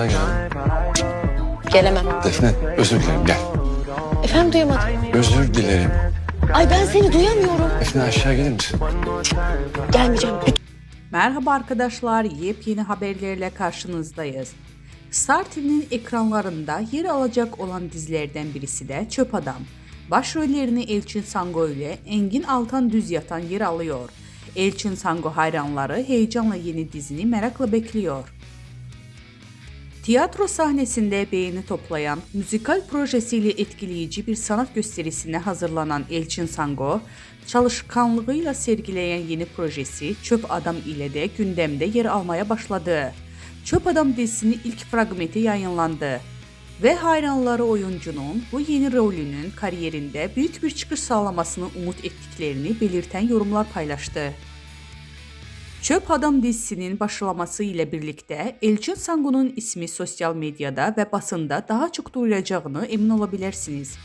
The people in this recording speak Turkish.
aşağı gel. Gelemem. Defne özür dilerim gel. Efendim duyamadım. Özür dilerim. Ay ben seni duyamıyorum. Defne aşağı gelir misin? Gelmeyeceğim. Merhaba arkadaşlar, yepyeni haberlerle karşınızdayız. Star TV'nin ekranlarında yer alacak olan dizilerden birisi de Çöp Adam. Başrollerini Elçin Sango ile Engin Altan Düz yatan yer alıyor. Elçin Sango hayranları heyecanla yeni dizini merakla bekliyor. Tiyatro sahnesinde beğeni toplayan, müzikal projesiyle etkileyici bir sanat gösterisine hazırlanan Elçin Sango, çalışkanlığıyla sergileyen yeni projesi Çöp Adam ile de gündemde yer almaya başladı. Çöp Adam dizisinin ilk fragmenti yayınlandı ve hayranları oyuncunun bu yeni rolünün kariyerinde büyük bir çıkış sağlamasını umut ettiklerini belirten yorumlar paylaştı. Çöp Adam dizisinin başlaması ilə birlikdə Elçin Sanqunun ismi sosial mediada və basında daha çox duyulacağını emin ola bilərsiniz.